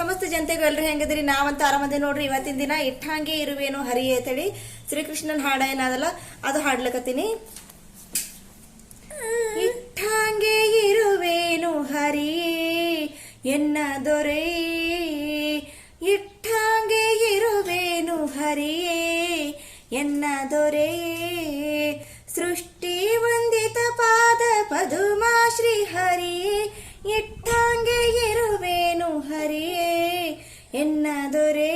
ಸಮಸ್ತ ಜನತೆಗೂ ಎಲ್ರು ಹೆಂಗದ್ರಿ ನಾವಂತೂ ಆರಾಮದೇ ನೋಡ್ರಿ. ಇವತ್ತಿನ ದಿನ ಇಟ್ಟಂಗೆ ಇರುವೇನು ಹರಿ ಅಂತೇಳಿ ಶ್ರೀಕೃಷ್ಣನ ಹಾಡ ಏನಾದಲ್ಲ, ಅದು ಹಾಡ್ಲಕತ್ತೀನಿ. ಇಟ್ಟಂಗೆ ಇರುವೇನು ಹರಿ ಎನ್ನ ದೊರೆ. ಇಟ್ಟಂಗೆ ಇರುವೇನು ಹರಿ ಎನ್ನ ದೊರೆ. ಸೃಷ್ಟಿ ವಂದಿತ ಪಾದ ಪದುಮಾ ಶ್ರೀ ಹರಿ. ಇಟ್ಟಂಗೆ ಎನ್ನ ದೊರೆ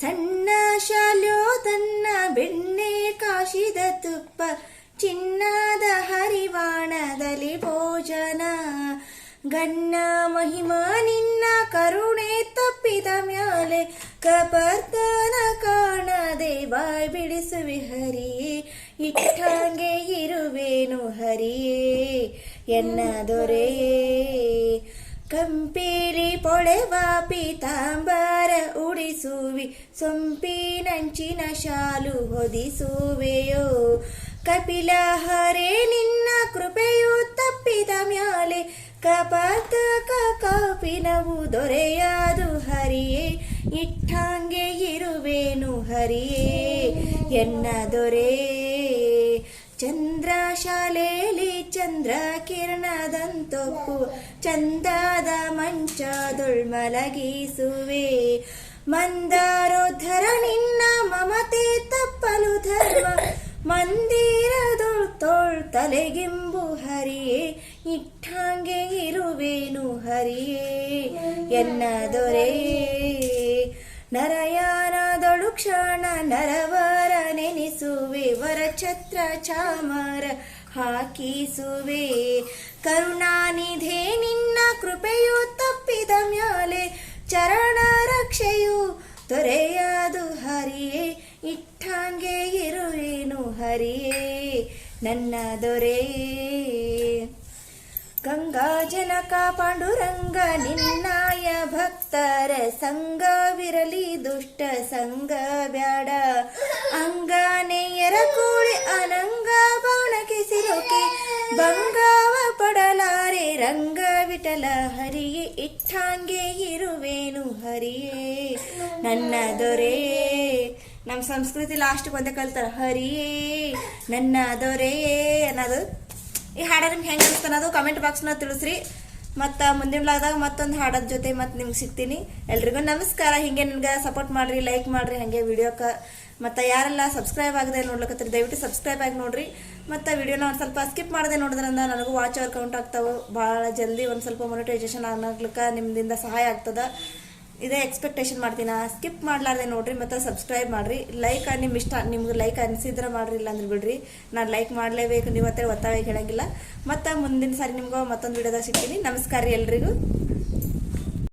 ಸಣ್ಣ ಶಾಲ್ಯೋ ತನ್ನ ಬೆಣ್ಣೆ ಕಾಶಿದ ತುಪ್ಪ, ಚಿನ್ನದ ಹರಿವಾಣದಲ್ಲಿ ಭೋಜನ. ಗಣ್ಣ ಮಹಿಮಾ, ನಿನ್ನ ಕರುಣೆ ತಪ್ಪಿದ ಮ್ಯಾಲೆ ಕಪರ್ತನ ಕಾಣದೆ ಬಾಯ್ ಬಿಡಿಸುವೆ ಹರಿಯೇ ಇಟ್ಟಂಗೆ ಇರುವೇನು ಹರಿಯೇ ಎನ್ನ ದೊರೆಯೇ ಕಂಪೀಲಿ ಪೊಳೆವ ಪೀತಾಂಬರ ಉಡಿಸುವಿ ಸೊಂಪಿನಂಚಿನ ಶಾಲು ಹೊದಿಸುವೆಯೋ. ಕಪಿಲ ಹರೇ ನಿನ್ನ ಕೃಪೆಯು ತಪ್ಪಿದ ಮ್ಯಾಲೆ ಕಪಾತಕ ಕಾಪಿನವು ದೊರೆಯಾದು ಹರಿಯೇ. ಇಟ್ಟಂಗೆ ಇರುವೇನು ಹರಿಯೇ, ಎನ್ನ ದೊರೆ ಚಂದ್ರ ಶಾಲೆಯಲ್ಲಿ ಚಂದ್ರ ಕಿರಣದಂತೊಪ್ಪು, ಚಂದದ ಮಂಚದೊಳ್ ಮಲಗಿಸುವೆ. ಮಂದಾರೋಧರ ನಿನ್ನ ಮಮತೆ ತಪ್ಪಲು ಧರ್ಮ, ಮಂದಿರದೊಳ್ ತೋಳ್ ತಲೆಗಿಂಬು ಹರಿಯೇ, ಇಟ್ಟಂಗೆ ಇರುವೇನು ಹರಿಯೇ ಎನ್ನ ದೊರೆ. ನರಯಾನದೊಳು ಕ್ಷಣ ನರವರ ನೆನೆಸುವೆ ವರ ಛತ್ರ ಚಾಮರ ಹಾಕಿಸುವೆ. ಕರುಣಾನಿಧೆ, ನಿನ್ನ ಕೃಪೆಯು ತಪ್ಪಿದ ಮ್ಯಾಲೆ ಚರಣ ರಕ್ಷೆಯು ದೊರೆಯದು ಹರಿಯೇ. ಇಟ್ಟಂಗೆ ಇರುವೇನು ಹರಿಯೇ, ನನ್ನ ದೊರೆಯೇ ಗಂಗಾ ಜನಕ ಪಾಂಡುರಂಗ, ನಿನ್ನಾಯ ಭಕ್ತರ ಸಂಗವಿರಲಿ ದುಷ್ಟ ಸಂಗ ಬ್ಯಾಡ. ಅಂಗನೆಯರ ಕೂಡಿ ಅನಂಗ ಬಂಗಾವ ಪಡಲಾರೆ, ರಂಗ ವಿಠಲ ಹರಿಯೇ ಇಟ್ಟಂಗೆ ಇರುವೇನು ಹರಿಯೇ? ನನ್ನ ದೊರೆ, ನಮ್ಮ ಸಂಸ್ಕೃತಿ ಲಾಸ್ಟ್ ಒಂದೇ ಕಲ್ತಾರ, ಹರಿಯೇ, ನನ್ನ ದೊರೆ ಅನ್ನೋದು. ಈ ಹಾಡ ನಿಮ್ಗೆ ಹೆಂಗೆ ಅನಿಸ್ತು ಅನ್ನೋದು ಕಮೆಂಟ್ ಬಾಕ್ಸ್ನ ತಿಳಿಸ್ರಿ. ಮತ್ತು ಮುಂದಿನ ಲಾದಾಗ ಮತ್ತೊಂದು ಹಾಡದ ಜೊತೆ ಮತ್ತೆ ನಿಮ್ಗೆ ಸಿಗ್ತೀನಿ. ಎಲ್ರಿಗೂ ನಮಸ್ಕಾರ. ಹಿಂಗೆ ನಿಮ್ಗೆ ಸಪೋರ್ಟ್ ಮಾಡ್ರಿ ಲೈಕ್ ಮಾಡ್ರಿ, ಹಾಗೆ ವಿಡಿಯೋಕ್ಕೆ ಮತ್ತು ಯಾರೆಲ್ಲ ಸಬ್ಸ್ಕ್ರೈಬ್ ಆಗದೆ ನೋಡ್ಲಕತ್ತೀರಿ, ದಯವಿಟ್ಟು ಸಬ್ಸ್ಕ್ರೈಬ್ ಆಗಿ ನೋಡ್ರಿ. ಮತ್ತು ವಿಡಿಯೋನ ಒಂದು ಸ್ವಲ್ಪ ಸ್ಕಿಪ್ ಮಾಡದೆ ನೋಡಿದ್ರಿಂದ ನನಗೂ ವಾಚ್ ಅವರ್ ಕೌಂಟ್ ಆಗ್ತಾವೆ. ಭಾಳ ಜಲ್ದಿ ಒಂದು ಸ್ವಲ್ಪ ಮೊನಿಟೈಸೇಷನ್ ಆಗ್ಲಿಕ್ಕೆ ನಿಮ್ಮಿಂದ ಸಹಾಯ ಆಗ್ತದೆ. ಇದೇ ಎಕ್ಸ್ಪೆಕ್ಟೇಷನ್ ಮಾಡ್ತೀನಿ. ಸ್ಕಿಪ್ ಮಾಡ್ಲಾರ್ದೆ ನೋಡ್ರಿ, ಮತ್ತು ಸಬ್ಸ್ಕ್ರೈಬ್ ಮಾಡ್ರಿ. ಲೈಕ್ ನಿಮ್ಮ ಇಷ್ಟ, ನಿಮ್ಗೆ ಲೈಕ್ ಅನಿಸಿದ್ರೆ ಮಾಡ್ರಿ ಇಲ್ಲ ಅಂದ್ರೆ ಬಿಡ್ರಿ. ನಾನು ಲೈಕ್ ಮಾಡಲೇಬೇಕು, ನೀವು ಹತ್ತಿರ ಒತ್ತಾಯ ಹೇಳಂಗಿಲ್ಲ ಮತ್ತು ಮುಂದಿನ ಸಾರಿ ನಿಮ್ಗೆ ಮತ್ತೊಂದು ವಿಡಿಯೋದಾಗ ಸಿಗ್ತೀನಿ. ನಮಸ್ಕಾರ ರೀ ಎಲ್ರಿಗೂ.